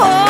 싶어?